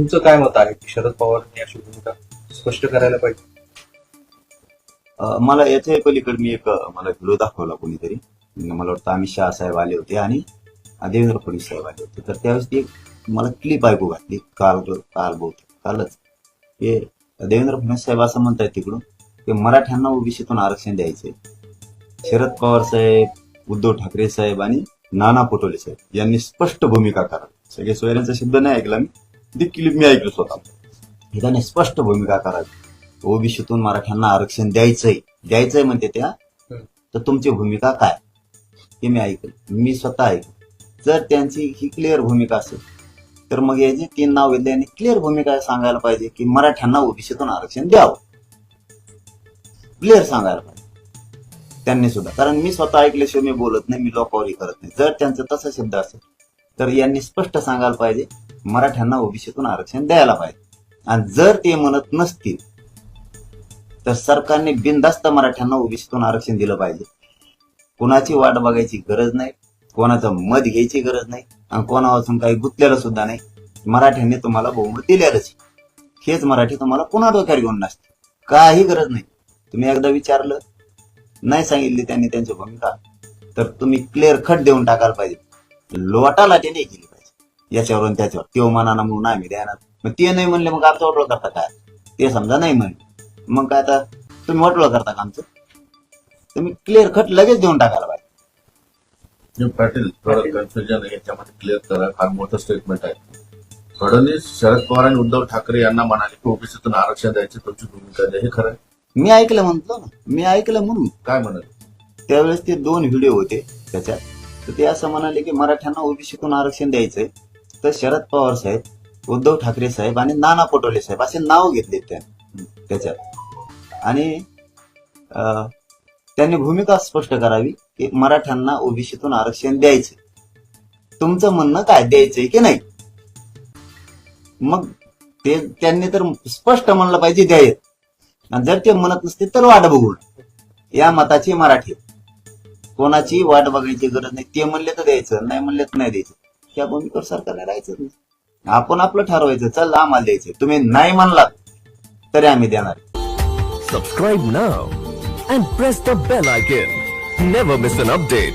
तुमचं काय मत आहे की शरद पवारांनी अशी भूमिका स्पष्ट करायला पाहिजे? मला याच्या पलीकडे मी एक मला व्हिडिओ दाखवला कोणीतरी. म्हणजे मला वाटतं अमित शहा साहेब आले होते आणि देवेंद्र फडणवीस साहेब आले होते. तर त्यावेळेस ती मला क्लिप ऐकू घातली. काल काल बोलतो कालच. हे देवेंद्र फडणवीस साहेब असं म्हणतायत तिकडून की मराठ्यांना ओबीसीतून आरक्षण द्यायचंय. शरद पवार साहेब उद्धव ठाकरे साहेब आणि नाना पटोले साहेब यांनी स्पष्ट भूमिका करावी. सगळे सोयऱ्यांचा शब्द नाही ऐकला मी. क्लिप मी ऐकलो स्वतः हे त्याने स्पष्ट भूमिका करावी. ओबीसीतून मराठ्यांना आरक्षण द्यायचंय. द्यायचंय म्हणते त्या. तर तुमची भूमिका काय? हे मी ऐकलं. मी स्वतः ऐकलं. जर त्यांची ही क्लिअर भूमिका असेल तर मग याचे तीन नाव घेतले आणि क्लिअर भूमिका सांगायला पाहिजे की मराठ्यांना ओबीसीतून आरक्षण द्यावं. क्लिअर सांगायला पाहिजे. त्यांनी सुद्धा. कारण मी स्वतः ऐकल्याशिवाय मी बोलत नाही मी लोकांवरही करत नाही. जर त्यांचं तसा शब्द असेल तर यांनी स्पष्ट सांगायला पाहिजे मराठ्यांना ओबीसीतून आरक्षण द्यायला पाहिजे. आणि जर ते म्हणत नसतील तर सरकारने बिनधास्त मराठ्यांना ओबीसीतून आरक्षण दिलं पाहिजे. कोणाची वाट बघायची गरज नाही कोणाचं मत घ्यायची गरज नाही आणि कोणापासून काही गुंतलेलं सुद्धा नाही. मराठ्यांनी तुम्हाला बहुमत दिलेलंच हेच मराठी तुम्हाला पुन्हा डोक्यावर घेऊन नसते काही गरज नाही. तुम्ही एकदा विचारलं नाही सांगितली त्यांनी त्यांची भूमिका तर तुम्ही क्लिअर खट देऊन टाकायला पाहिजे. लोटाला ते नाही केली पाहिजे याच्यावरून त्याच्यावर. तेव मनाना म्हणून आम्ही देणार मग ते नाही म्हणले मग आमचं वटवळ करता काय? ते समजा नाही म्हणले मग काय आता तुम्ही वटवळ करता का आमचं? तुम्ही क्लिअर खट लगेच देऊन टाकायला पाहिजे. पाटील थोडं कन्फ्युजन याच्यामध्ये क्लिअर करा. फार मोठं स्टेटमेंट आहे. फडणवीस शरद पवार आणि उद्धव ठाकरे यांना म्हणाले की ओबीसीतून आरक्षण द्यायची तुमची भूमिका आहे. हे खरं आहे? मी ऐकलं म्हणतो ना. मी ऐकलं म्हणून. काय म्हणत त्यावेळेस ते दोन व्हिडिओ होते त्याच्यात. तर ते असं म्हणाले की मराठ्यांना ओबीसीतून आरक्षण द्यायचंय. तर शरद पवार साहेब उद्धव ठाकरे साहेब आणि नाना पटोले साहेब असे नाव घेतले त्या त्याच्यात. आणि अं, त्यांनी भूमिका स्पष्ट करावी की मराठ्यांना ओबीसीतून आरक्षण द्यायचं तुमचं म्हणणं काय? द्यायचंय की नाही? मग ते त्यांनी तर स्पष्ट म्हणलं पाहिजे द्यायत आणि जर ते म्हणत नसते तर वाट बघू या मताची मराठी. कोणाची वाट बघायची गरज नाही. ते म्हणले तर द्यायचं नाही म्हणले तर नाही द्यायचं. त्या भूमिकेवर सरकारने राहायचंच नाही. आपण आपलं ठरवायचं चल आम्हाला द्यायचं. तुम्ही नाही म्हणलात तरी आम्ही देणार. Subscribe now and press the bell icon never miss an update